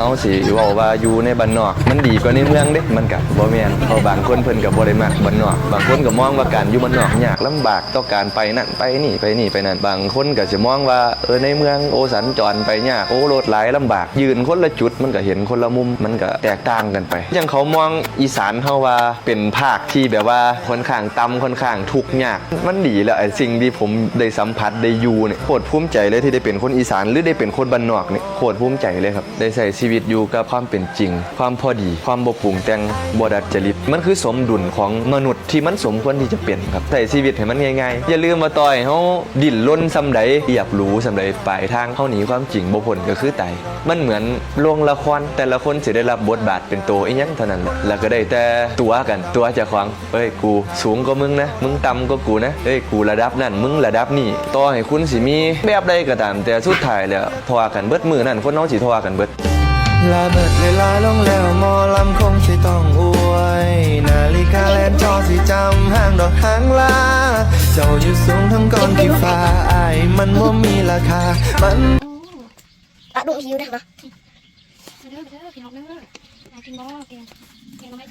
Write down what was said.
เอาสิเว้าว่าอยู่ในบ้านนอก มันดีกว่าในเมืองเด้ มันก็บ่แม่นเพราะบางคนเพิ่นก็บ่ได้มักบ้านนอก บางคนก็มองว่าการอยู่บ้านนอกยากลำบากต่อการไปนั่นไปนี่ไปนี่ไปนั่น บางคนก็จะมองว่าเออในเมืองโอสัญจรไปยากโอ้รถหลายลำบาก ยืนคนละจุดมันก็เห็นคนละมุมมันก็แตกต่างกันไปอย่างเขามองอีสานเฮาว่าเป็นภาคที่แบบว่าค่อนข้างต่ำค่อนข้างทุกข์ยาก มันดีแล้วไอ้สิ่งที่ผมได้สัมผัสได้อยู่เนี่ยโคตรภูมิใจเลยที่ได้เป็นคนอีสานหรือได้เป็นคนบ้านนอกเนี่ยโคตรภูมิใจเลยครับได้ใช้ชีวิตอยู่กับความเป็นจริง ความพอดี ความบ่ปรุงแต่งบดัดจริตมันคือสมดุลของมนุษย์ที่มันสมควรที่จะเป็นครับใช้ชีวิตให้มันง่ายๆอย่าลืมมาต่อยเฮาดิ้นรนซำใดอยากรู้ซำใดปลายทางเฮาหนีความจริงบ่พ้นก็คือตายมันเหมือนโรงละครแต่ละคนสิได้รับบทบาทเป็นตัวอีหยังเท่านั้นแล้วก็ได้แต่ตัวกันตัวจ้าของเอ้ยกูสูงกว่ามึงนะ มึงต่ำกว่ากูนะเอ้ยกูระดับนั่นมึงระดับนี่ต่อให้คุณสิมีแบบใดก็ตามแต่สุดท้ายแล้วทวากันเบิดมือนั่นคนเฮาสิทวากันเบิด ลาเบิดเวลาลงแล้วมอลำคงสิต้องอวย นาฬิกาแลนจอสิจำห้างดอกหางลา เจ้าอยู่สูงทั้งก้อนกี่ฟ้าอายมันบ่มีราคา มันอะดวงหิวได้ปะเด้อเด้อพี่น้องเด้ออยากกินบ่แกงแกงไม่